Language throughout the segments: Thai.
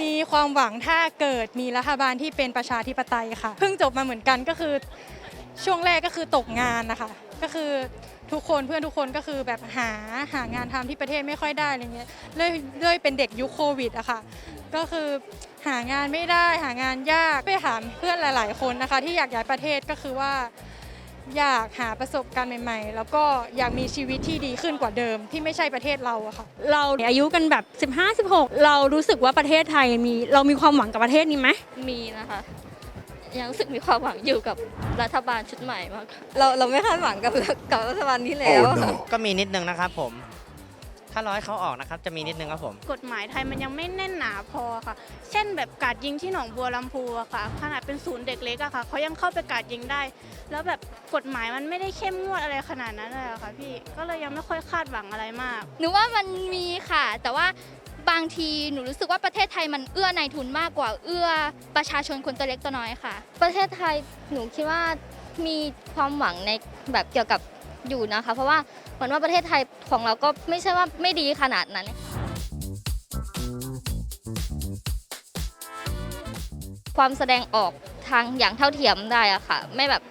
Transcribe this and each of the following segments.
มีความหวังถ้าเกิดมีรัฐบาลที่เป็นประชาธิปไตยค่ะ เพิ่งจบมาเหมือนกันก็คือ ช่วงแรกก็คือตกงานนะคะ ก็คือทุกคนเพื่อนทุกคนก็คือแบบหาหางานทำที่ประเทศไม่ค่อยได้อะไรเงี้ยเลยเลยเป็นเด็กยุคโควิดอะค่ะ ก็คือหางานไม่ได้หางานยากไปถามเพื่อนหลาย ๆ คนนะคะ ที่อยากย้ายประเทศก็คือว่า อยากหาประสบการณ์ใหม่ ๆ แล้วก็อยากมีชีวิตที่ดีขึ้นกว่าเดิมที่ไม่ใช่ประเทศเราอะค่ะ เราอายุกันแบบ 15 16 เรารู้สึกว่าประเทศไทยมีเรามีความหวังกับประเทศนี้ไหมมีนะคะ ยังรู้สึกมีความหวังอยู่กับรัฐบาลชุดใหม่มากค่ะเราเราไม่คาดหวังกับกับรัฐบาลที่แล้วอะค่ะก็มีนิดนึงนะครับผม ถ้าร้อยเขาออกนะครับจะมีนิดนึงครับผม กฎหมายไทยมันยังไม่แน่นหนาพอค่ะ เช่นแบบกราดยิงที่หนองบัวลำพูอะค่ะ ขนาดเป็นศูนย์เด็กเล็กอะค่ะเขายังเข้าไปกราดยิงได้ แล้วแบบกฎหมายมันไม่ได้เข้มงวดอะไรขนาดนั้นเลยอะค่ะ พี่ก็เลยยังไม่ค่อยคาดหวังอะไรมาก หนูว่ามันมีค่ะ แต่ว่าบางทีหนูรู้สึกว่าประเทศไทยมันเอื้อนายทุนมากกว่าเอื้อประชาชนคนตัวเล็กตัวน้อยค่ะ ประเทศไทยหนูคิดว่ามีความหวังในแบบเกี่ยวกับ อยู่นะคะ เพราะว่าเหมือนว่าประเทศไทยของเราก็ไม่ใช่ว่าไม่ดีขนาดนั้น ความแสดงออกทางอย่างเท่าเทียมได้อะค่ะ ไม่แบบ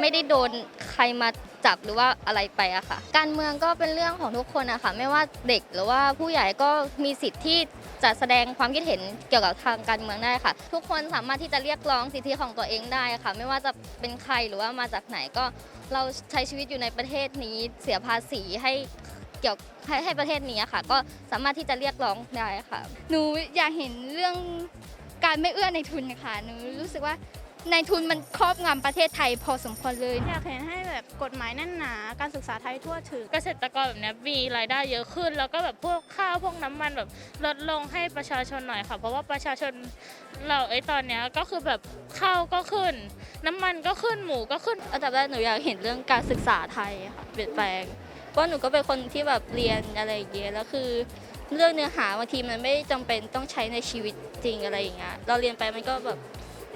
ไม่ได้โดนใครมาจับหรือว่าอะไรไปอะค่ะ การเมืองก็เป็นเรื่องของทุกคนอะค่ะ ไม่ว่าเด็กหรือว่าผู้ใหญ่ก็มีสิทธิ์ที่จะแสดงความคิดเห็นเกี่ยวกับทางการเมืองได้ค่ะ ทุกคนสามารถที่จะเรียกร้องสิทธิของตัวเองได้ค่ะ ไม่ว่าจะเป็นใครหรือว่ามาจากไหนก็เราใช้ชีวิตอยู่ในประเทศนี้เสียภาษีให้เกี่ยวให้ให้ประเทศนี้ค่ะ ก็สามารถที่จะเรียกร้องได้ค่ะ หนูอยากเห็นเรื่องการไม่เอื้อในทุนค่ะ หนูรู้สึกว่า ในทุนมันครอบงำประเทศไทยพอสมควรเลย อยากเห็นให้แบบกฎหมายแน่นหนา การศึกษาไทยทั่วถึง เกษตรกรแบบเนี้ยมีรายได้เยอะขึ้น แล้วก็แบบพวกข้าวพวกน้ำมันแบบลดลงให้ประชาชนหน่อยค่ะ เพราะว่าประชาชนเราไอ้ตอนเนี้ยก็คือแบบข้าวก็ขึ้น น้ำมันก็ขึ้นหมูก็ขึ้น อันดับแรกหนูอยากเห็นเรื่องการศึกษาไทยค่ะเปลี่ยนแปลงเพราะหนูก็เป็นคนที่แบบเรียนอะไรอย่างเงี้ยแล้วคือ เรื่องเนื้อหาบางทีมันไม่จำเป็นต้องใช้ในชีวิตจริงอะไรอย่างเงี้ยเราเรียนไปมันก็แบบ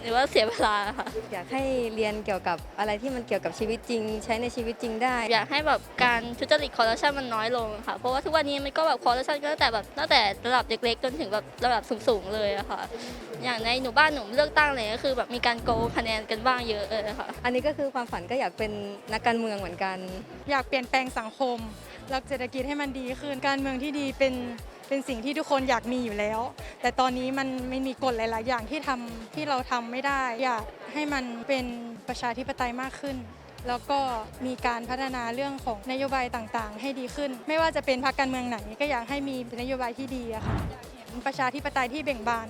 หรือว่าเสียเวลาค่ะ อยากให้เรียนเกี่ยวกับอะไรที่มันเกี่ยวกับชีวิตจริง ใช้ในชีวิตจริงได้ อยากให้แบบการทุจริตคอร์รัปชันมันน้อยลงค่ะ เพราะว่าทุกวันนี้มันก็แบบคอร์รัปชันก็ตั้งแต่แบบตั้งแต่ระดับเล็กๆจนถึงแบบระดับสูงๆเลยอะค่ะ อย่างในหนูบ้านหนูเลือกตั้งเลยก็คือแบบมีการโกงคะแนนกันบ้างเยอะเลยค่ะ อันนี้ก็คือความฝันก็อยากเป็นนักการเมืองเหมือนกัน อยากเปลี่ยนแปลงสังคมรักเศรษฐกิจให้มันดีขึ้นการเมืองที่ดีเป็นเป็นสิ่งที่ทุกคนอยากมีอยู่แล้ว แต่ตอนนี้มันไม่มีกฎหลาย ๆ อย่างที่ทำที่เราทำไม่ได้ อยากให้มันเป็นประชาธิปไตยมากขึ้น แล้วก็มีการพัฒนาเรื่องของนโยบายต่าง ๆ ให้ดีขึ้น ไม่ว่าจะเป็นพรรคการเมืองไหนก็อยากให้มีนโยบายที่ดีอะค่ะอยากเห็นประชาธิปไตยที่เบ่งบาน